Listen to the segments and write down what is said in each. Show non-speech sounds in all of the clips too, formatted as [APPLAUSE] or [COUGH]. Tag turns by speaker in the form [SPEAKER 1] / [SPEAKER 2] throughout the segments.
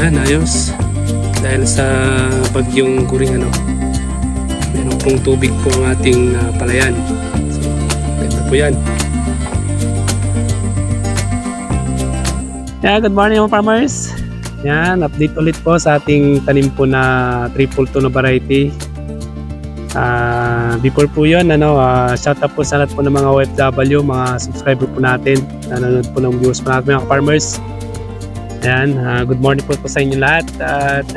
[SPEAKER 1] Yan, ayos. Dahil sa bagyong kuring ano, meron pong tubig po ang ating ah, palayan. So, ganda po yan. Yeah, good morning farmers. Yan, update ulit po sa ating tanim po na triple to na variety. Ah, before po yun, ano, ah, shout out po sa lahat po ng mga OFW, mga subscriber po natin, nanonood po ng viewers po natin mga farmers. Ayan, ah, good morning po po sa inyo lahat. At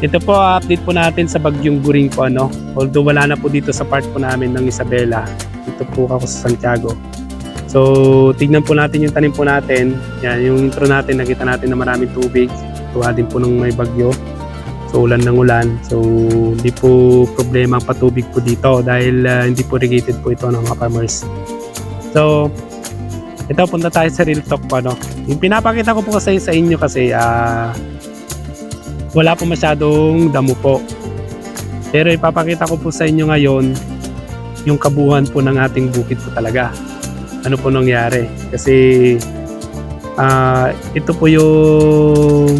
[SPEAKER 1] ito po, update po natin sa Bagyong Guring po. Ano? Although wala na po dito sa part po namin ng Isabela. Dito po ako sa Santiago. So, tignan po natin yung tanim po natin. Yan, yung intro natin, nakita natin na maraming tubig. Tuwa din po ng may bagyo. So, ulan ng ulan. So, hindi po problema ang patubig po dito dahil ah, hindi po irrigated po ito ng mga farmers. So, ito, punta tayo sa real talk po. Ano? Yung pinapakita ko po kasi sa inyo kasi ah wala po masyadong damo po. Pero ipapakita ko po sa inyo ngayon yung kabuuan po ng ating bukid po talaga. Ano po nangyari? Kasi ah ito po yung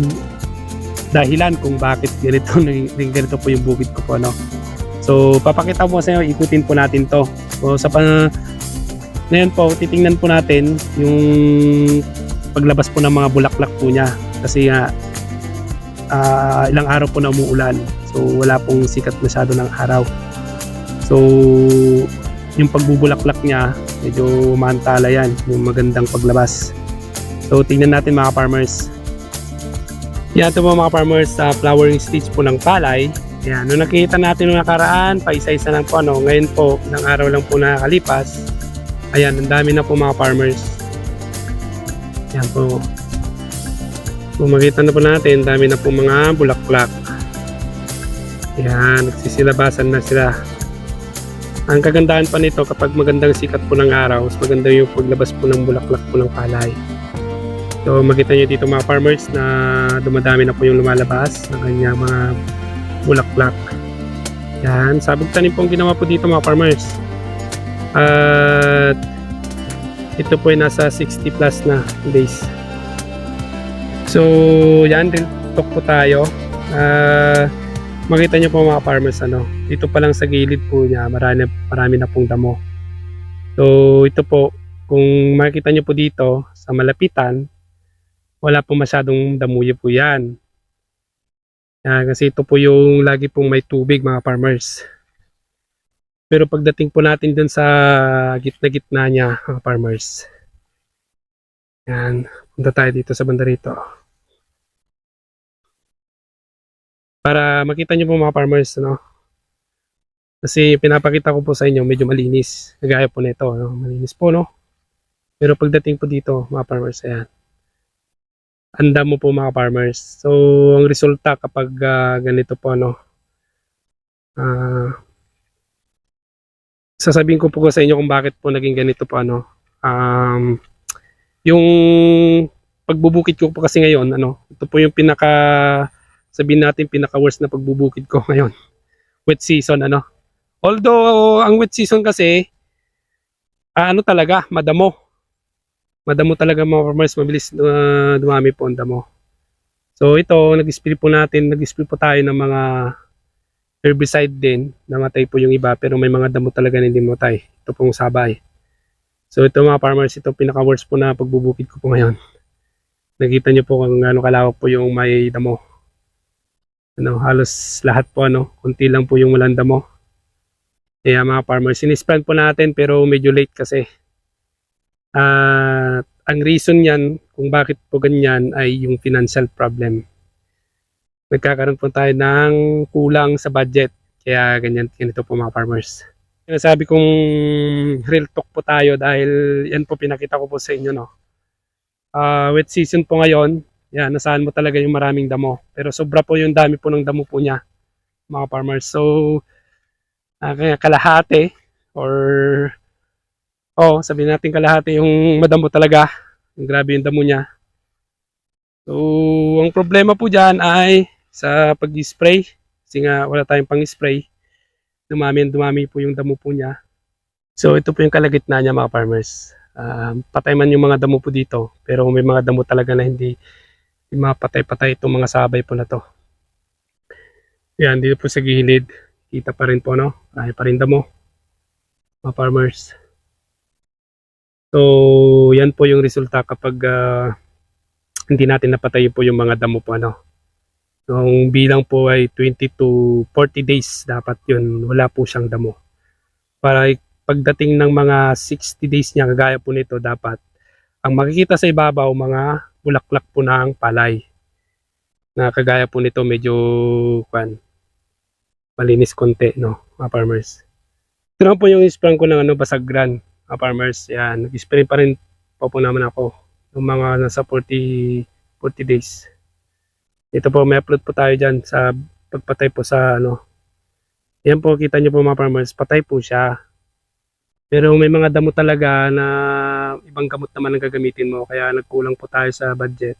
[SPEAKER 1] dahilan kung bakit ganito [LAUGHS] ganito po yung bukid ko po ano. So papakita po sa inyo, ikutin po natin to. So sa ngayon po, titingnan po natin yung paglabas po ng mga bulaklak po niya. Kasi nga, ah, ilang araw po na umuulan. So, wala pong sikat masyado ng araw. So, yung pagbubulaklak niya, medyo mantala yan. Yung magandang paglabas. So, tingnan natin mga farmers. Yan ito po mga farmers sa flowering stage po ng palay. Yan, nung nakita natin nung nakaraan, paisa-isa lang po ano. Ngayon po, ng araw lang po nakakalipas, Ayan, ang dami na po mga farmers. Ayan po. Kung na po natin, dami na po mga bulaklak. Ayan, nagsisilabasan na sila. Ang kagandahan pa nito kapag magandang sikat po ng araw, mas maganda yung paglabas po ng bulaklak po ng palay. So makita nyo dito mga farmers na dumadami na po yung lumalabas ng kanyang mga bulaklak. Yan, sabog tanim pong ginawa po dito mga farmers. At ito po ay nasa 60 plus na days. So, yan rin talk po tayo. Ah, makita nyo po mga farmers ano, dito pa lang sa gilid po niya, marami, marami na pong damo. So, ito po, kung makita nyo po dito sa malapitan, wala po masyadong damuyo po yan. Yan, kasi ito po yung lagi pong may tubig mga farmers. Pero pagdating po natin dun sa gitna-gitna niya, mga farmers. Yan. Punta tayo dito sa banda rito. Para makita nyo po mga farmers, no? Kasi pinapakita ko po sa inyo, medyo malinis. Kagaya po nito, no? Malinis po, no? Pero pagdating po dito, mga farmers, ayan. Anda mo po mga farmers. So, ang resulta kapag ah, ganito po, no? Ah, sasabihin ko po sa inyo kung bakit po naging ganito po ano. Um, yung pagbubukid ko po kasi ngayon, ano, ito po yung pinaka sabihin natin pinaka worst na pagbubukid ko [LAUGHS] ngayon. Wet season ano. Although ang wet season kasi ah, ano talaga, madamo. Madamo talaga mga farmers, mabilis uh, dumami po ang damo. So ito, nag-spray po natin, nag-spray po tayo ng mga herbicide din, namatay po yung iba pero may mga damo talaga na hindi matay. Ito pong sabay. So ito mga farmers, ito pinaka worst po na pagbubukid ko po ngayon. [LAUGHS] Nakita niyo po kung ano kalawak po yung may damo. Ano, halos lahat po ano, kunti lang po yung walang damo. Kaya mga farmers, sinispran po natin pero medyo late kasi. At ang reason yan kung bakit po ganyan ay yung financial problem nagkakaroon po tayo ng kulang sa budget. Kaya ganyan, ganito po mga farmers. Sinasabi kong real talk po tayo dahil yan po pinakita ko po sa inyo. No? Ah, wet season po ngayon, yan, nasaan mo talaga yung maraming damo. Pero sobra po yung dami po ng damo po niya, mga farmers. So, ah, kaya kalahati or oh, sabihin natin kalahati yung madamo talaga. Yung grabe yung damo niya. So, ang problema po dyan ay sa pag-spray. Kasi nga wala tayong pang-spray. Dumami dumami po yung damo po niya. So, ito po yung kalagitna niya mga farmers. Um, patay man yung mga damo po dito. Pero may mga damo talaga na hindi Yung mga patay-patay itong mga sabay po na to. Yan, dito po sa gilid. Kita pa rin po, no? Marami pa rin damo. Mga farmers. So, yan po yung resulta kapag ah, hindi natin napatay po yung mga damo po, ano. Yung bilang po ay 20 to 40 days dapat yun. Wala po siyang damo. Para pagdating ng mga 60 days niya, kagaya po nito, dapat ang makikita sa ibabaw, mga bulaklak po ng palay. Na kagaya po nito, medyo kwan, malinis konti, no, mga farmers. Ito po yung isprang ko ng ano, basagran, mga farmers. Yan, nag-spray pa rin po po naman ako ng mga nasa 40, 40 days. Ito po, may upload po tayo dyan sa pagpatay po sa ano. Yan po, kita nyo po mga farmers, patay po siya. Pero may mga damo talaga na ibang gamot naman ang gagamitin mo. Kaya nagkulang po tayo sa budget.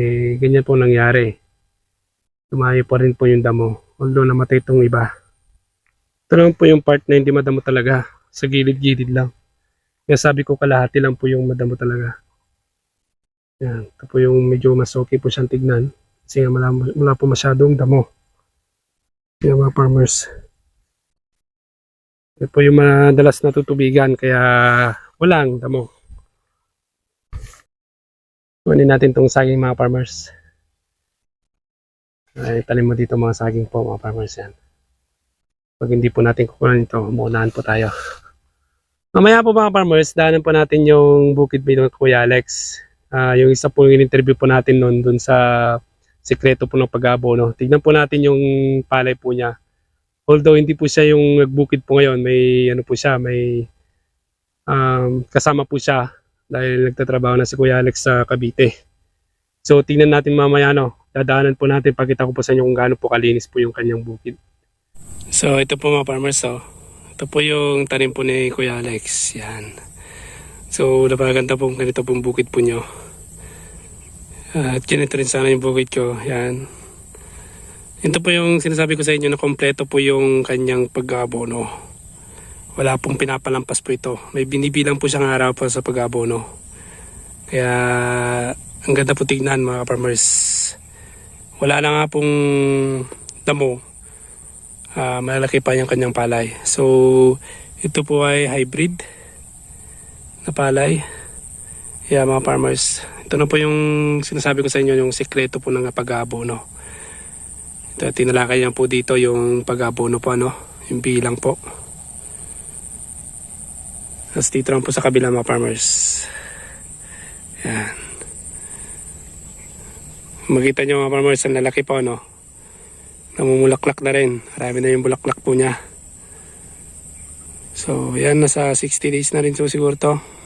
[SPEAKER 1] Eh, ganyan po nangyari. Tumayo pa rin po yung damo. Although namatay itong iba. Ito naman po yung part na hindi madamo talaga. Sa gilid-gilid lang. Kaya sabi ko kalahati lang po yung madamo talaga. Yan. Ito po yung medyo mas okay po siyang tignan. Kasi nga wala, wala po masyadong damo. Yan mga farmers. Ito po yung madalas na tutubigan kaya walang damo. Kunin natin tong saging mga farmers. Ay, talim mo dito mga saging po mga farmers yan. Pag hindi po natin kukunan ito, muunahan po tayo. Mamaya po mga farmers, daanan po natin yung Bukid Bino Kuya Alex. Ah, yung isa po yung interview po natin noon dun sa sekreto po ng pag-abono. Tignan po natin yung palay po niya. Although hindi po siya yung nagbukid po ngayon, may ano po siya, may um, kasama po siya dahil nagtatrabaho na si Kuya Alex sa Cavite. So tingnan natin mamaya no, dadaanan po natin, pakita ko po sa inyo kung gaano po kalinis po yung kanyang bukid. So ito po mga farmers, so, ito po yung tanim po ni Kuya Alex, yan. So napakaganda po ganito pong bukid po nyo. At ganito rin sana yung bukid ko, yan. Ito po yung sinasabi ko sa inyo na kompleto po yung kanyang pag-abono. Wala pong pinapalampas po ito. May binibilang po siyang araw po sa pag-abono. Kaya ang ganda po tignan mga farmers. Wala na nga pong damo. Ah, malalaki pa yung kanyang palay. So ito po ay hybrid na palay. Yeah mga farmers. Ito na po yung sinasabi ko sa inyo yung sekreto po ng pag-abono. Ito, tinalakay niya po dito yung pag-abono po, ano, yung bilang po. Tapos dito lang po sa kabila mga farmers. Yan. Makita nyo mga farmers, ang lalaki po, no? Namumulaklak na rin. Marami na yung bulaklak po niya. So, yan, nasa 60 days na rin so siguro to.